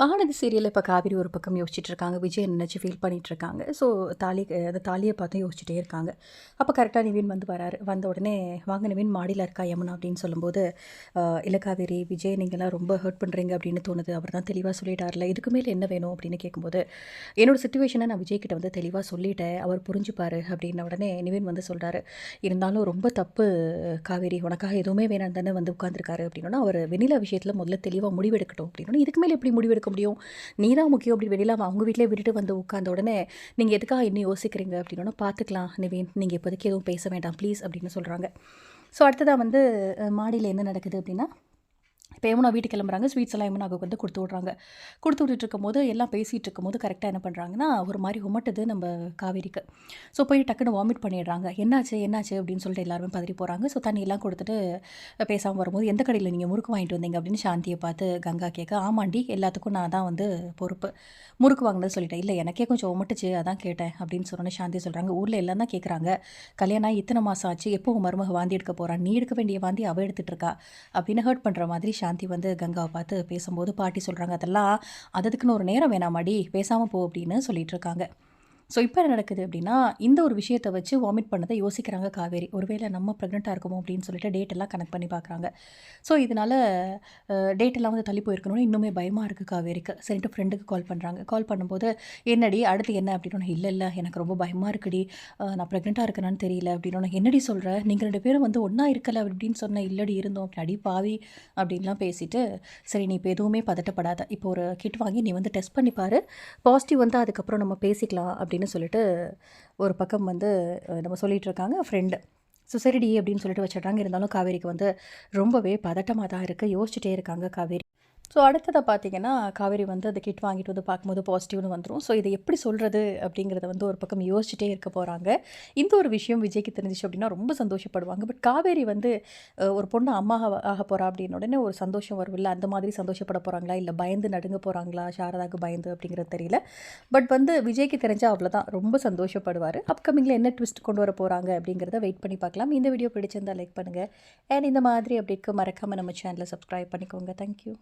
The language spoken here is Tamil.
மகாநதி சீரியலில் இப்போ காவேரி ஒரு பக்கம் யோசிச்சுட்டு இருக்காங்க விஜய் நினச்சி ஃபீல் பண்ணிகிட்டு இருக்காங்க ஸோ தாலி அந்த தாலியை பார்த்து யோசிச்சுட்டே இருக்காங்க. அப்போ கரெக்டாக நிவின் வந்து வராரு. வந்த உடனே வாங்க நிவின் மாடியில் இருக்கா யமுனா? அப்படின்னு சொல்லும்போது இல்லை காவேரி விஜய் நீங்கள்லாம் ரொம்ப ஹர்ட் பண்ணுறீங்க அப்படின்னு தோணுது. அவர் தான் தெளிவாக சொல்லிட்டார்ல இதுக்கு மேலே என்ன வேணும்? அப்படின்னு கேட்கும்போது என்னோட சுச்சுவேஷனை நான் விஜய் கிட்ட வந்து தெளிவாக சொல்லிட்டேன். அவர் புரிஞ்சுப்பாரு அப்படின்ன உடனே நிவின் வந்து சொல்கிறாரு இருந்தாலும் ரொம்ப தப்பு காவேரி. உனக்காக எதுவுமே வேணாம் தானே வந்து உட்காந்துருக்காரு அப்படின்னா அவர் வெண்ணிலா விஷயத்தில் முதல்ல தெளிவாக முடிவெடுக்கட்டும் அப்படின்னா இதுக்கு மேலே எப்படி முடிவெடுக்க முடியும். நீ தான் முக்கியம் அப்படி வெளியில் அவங்க வீட்டிலே விட்டுட்டு வந்து உட்காந்த உடனே நீங்கள் எதுக்காக இன்னும் யோசிக்கிறீங்க அப்படின்னு பார்த்துக்கலாம் நிவேன். நீங்கள் இப்போதைக்கு எதுவும் பேச வேண்டாம். ப்ளீஸ் அப்படின்னு சொல்கிறாங்க ஸோ அடுத்ததாக வந்து மாடியில் என்ன நடக்குது அப்படின்னா இப்போ யமுனா வீட்டுக்கு கிளம்புறாங்க. ஸ்வீட்ஸ் எல்லாம் யமுனாவுக்கு வந்து கொடுத்து விட்றாங்க. கொடுத்து விட்டுட்டு இருக்கும்போது எல்லாம் பேசிகிட்டு இருக்கும்போது கரெக்டாக என்ன பண்ணுறாங்கன்னா ஒரு மாதிரி உமட்டுது நம்ம காவேரிக்கு. ஸோ போய் டக்குன்னு வாமிட் பண்ணிடுறாங்க. என்னாச்சு என்னாச்சு அப்படின்னு சொல்லிட்டு எல்லாருமே பதறி போகிறாங்க ஸோ தண்ணியெல்லாம் கொடுத்துட்டு பேசாமல் வரும்போது எந்த கடையில் நீங்கள் முறுக்கு வாங்கிட்டு வந்தீங்க? அப்படின்னு சாந்தியை பார்த்து கங்கா கேட்க ஆமாண்டி எல்லாத்துக்கும் நான் தான் வந்து பொறுப்பு. முறுக்கு வாங்கினது சொல்லிட்டேன். இல்லை எனக்கே கொஞ்சம் உமட்டுச்சு அதான் கேட்டேன். அப்படின்னு சொன்னோன்னே சாந்தி சொல்கிறாங்க ஊரில் எல்லாம் தான் கேட்குறாங்க கல்யாணம் ஆகி இத்தனை மாதம் ஆச்சு. எப்போ மருமக வாந்தி எடுக்க போகிறான் நீ எடுக்க வேண்டிய வாந்தி அவள் எடுத்துகிட்டு இருக்கா? அப்படின்னு ஹர்ட் பண்ணுற மாதிரி சாந்தி வந்து கங்காவை பார்த்து பேசும்போது பாட்டி சொல்கிறாங்க அதெல்லாம் அதுக்குன்னு ஒரு நேரம் வேணாமாடி பேசாமல் போ அப்படின்னு சொல்லிட்டு இருக்காங்க. ஸோ இப்போ என்ன நடக்குது அப்படின்னா இந்த ஒரு விஷயத்தை வச்சு வாமிட் பண்ணதை யோசிக்கிறாங்க காவேரி. ஒருவேளை நம்ம ப்ரெக்னெண்ட்டாக இருக்குமோ அப்படின்னு சொல்லிட்டு டேட் எல்லாம் கனெக்ட் பண்ணி பார்க்குறாங்க. ஸோ இதனால் டேட் எல்லாம் வந்து தள்ளி போயிருக்கணும்னு இன்னுமே பயமாக இருக்குது காவேரிக்கு. சரின்ட்டு ஃப்ரெண்டுக்கு கால் பண்ணுறாங்க கால் பண்ணும்போது என்னடி அடுத்து என்ன? அப்படின்னு இல்லை இல்லை எனக்கு ரொம்ப பயமாக இருக்குடி. நான் ப்ரெக்னெண்ட்டாக இருக்கேனான்னு தெரியல. அப்படின்னு என்னடி சொல்கிற நீங்கள் ரெண்டு பேரும் வந்து ஒன்றா இருக்கலை அப்படின்னு சொன்ன இல்லடி இருந்தோம். அப்படி அடி பாவி. அப்படின்லாம் பேசிட்டு சரி நீ இப்போ எதுவுமே பதட்டப்படாத. இப்போ ஒரு கிட் வாங்கி நீ வந்து டெஸ்ட் பண்ணி பாரு. பாசிட்டிவ் வந்து அதுக்கப்புறம் நம்ம பேசிக்கலாம் அப்படி அப்படின்னு சொல்லிட்டு ஒரு பக்கம் வந்து நம்ம சொல்லிகிட்டு இருக்காங்க ஃப்ரெண்டு ஸோ சரிடி அப்படின்னு சொல்லிட்டு வச்சிடுறாங்க. இருந்தாலும் காவேரிக்கு வந்து ரொம்பவே பதட்டமாக தான் இருக்குது யோசிச்சுட்டே இருக்காங்க காவேரி. ஸோ அடுத்ததை பார்த்தீங்கன்னா காவேரி வந்து அந்த கிட் வாங்கிட்டு வந்து பார்க்கும்போது பாசிட்டிவ்னு வந்துடும் ஸோ இதை எப்படி சொல்கிறது அப்படிங்கிறத வந்து ஒரு பக்கம் யோசிச்சுட்டே இருக்க போகிறாங்க இந்த ஒரு விஷயம் விஜய்க்கு தெரிஞ்சிச்சு அப்படின்னா ரொம்ப சந்தோஷப்படுவாங்க. பட் காவேரி வந்து ஒரு பொண்ணு அம்மா ஆக- போகிறா அப்படின்னு உடனே ஒரு சந்தோஷம் வரும். இல்லை அந்த மாதிரி சந்தோஷப்பட போகிறாங்களா இல்லை பயந்து நடுங்க போகிறாங்களா சாரதாக்கு பயந்து அப்படிங்கிறது தெரியல. பட் வந்து விஜய்க்கு தெரிஞ்சால் அவ்வளோதான் ரொம்ப சந்தோஷப்படுவார். அப்கமிங்கில் என்ன ட்விஸ்ட் கொண்டு வர போகிறாங்க அப்படிங்கிறத வெயிட் பண்ணி பார்க்கலாம். இந்த வீடியோ பிடிச்சிருந்தா லைக் பண்ணுங்கள் அண்ட் இந்த மாதிரி அப்டேட்க்கு மறக்காமல் நம்ம சேனலை சப்ஸ்கிரைப் பண்ணிக்கோங்க. தேங்க்யூ